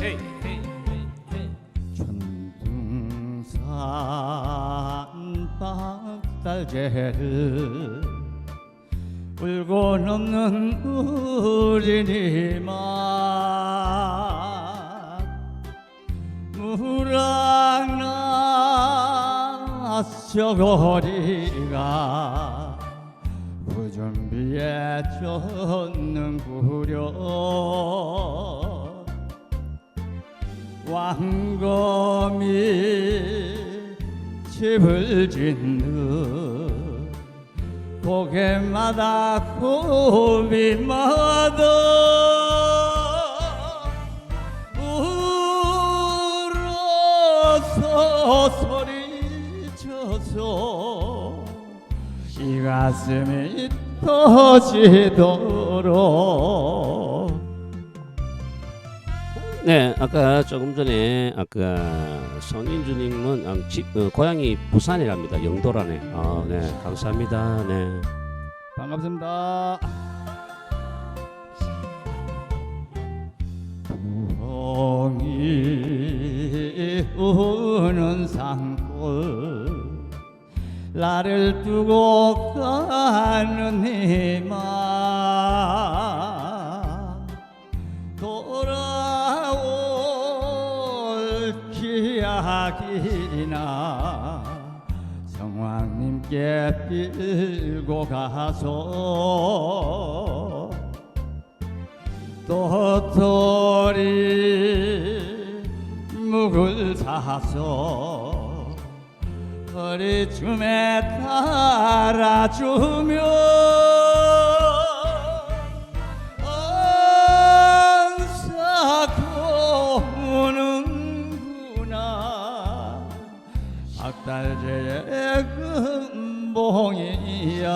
천둥산 박달재를 울고 넘는 우리니만 무랑났저 거리가 무준비에 젖는구려 왕검이 집을 짓는 고개마다 고비마다 소리쳐서 이 가슴이 터지도록 네, 아까 조금 전에 아까 손인주님은 아, 집 어, 고향이 부산이랍니다. 영도라네. 아, 네, 감사합니다. 네. 반갑습니다. 부엉이 우는 산골 나를 두고 가는 이만 돌아 올 기약이나 성왕님께 빌고 가서 도토리 묵을 사서 허리춤에 달아주며 딸제의 금봉이야.